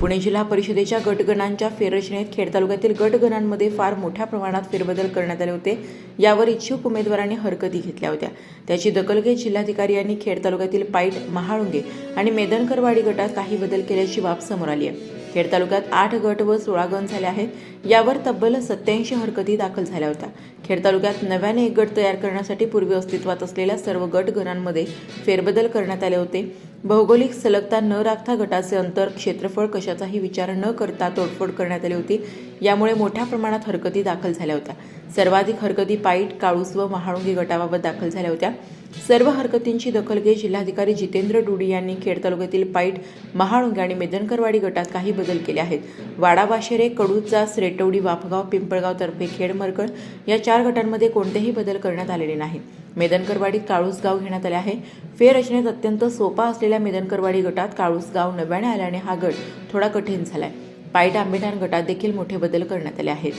पुणे जिल्हा परिषदेच्या गटगणांच्या फेररचनेत खेड तालुक्यातील गटगणांमध्ये फार मोठ्या प्रमाणात फेरबदल करण्यात आले होते. यावर इच्छुक उमेदवारांनी हरकती घेतल्या होत्या. त्याची दखल घेत जिल्हाधिकारी यांनी खेड तालुक्यातील पाईट महाळुंगे आणि मेदनकरवाडी गटात काही बदल केल्याची बाब समोर आली आहे. खेड तालुक्यात आठ गट व सोळा गण झाले आहेत. यावर तब्बल सत्याऐंशी हरकती दाखल झाल्या होत्या. खेड तालुक्यात नव्याने एक गट तयार करण्यासाठी पूर्वी अस्तित्वात असलेल्या सर्व गट गणांमध्ये फेरबदल करण्यात आले होते. भौगोलिक सलगता न राखता गटाचे अंतर क्षेत्रफळ कशाचाही विचार न करता तोडफोड करण्यात आली होती. यामुळे मोठ्या प्रमाणात हरकती दाखल झाल्या होत्या. सर्वाधिक हरकती पाईट काळूस व महाळुंगी गटाबाबत दाखल झाल्या होत्या. सर्व हरकतींची दखल घेत जिल्हाधिकारी जितेंद्र डुडी यांनी खेड तालुक्यातील पाईट महाळुंगे आणि मेदनकरवाडी गटात काही बदल केले आहेत. वाडा वाशेरे कडूचा रेटवडी वाफगाव पिंपळगाव तर्फे खेडमरकळ या चार गटांमध्ये कोणतेही बदल करण्यात आलेले नाहीत. मेदनकरवाडीत काळूसगाव घेण्यात आले आहे. फेररचनेत अत्यंत सोपा असलेल्या मेदनकरवाडी गटात काळूसगाव नव्याने आल्याने हा गट थोडा कठीण झालाय. पायट आंबेठाण गटात देखील मोठे बदल करण्यात आले आहेत.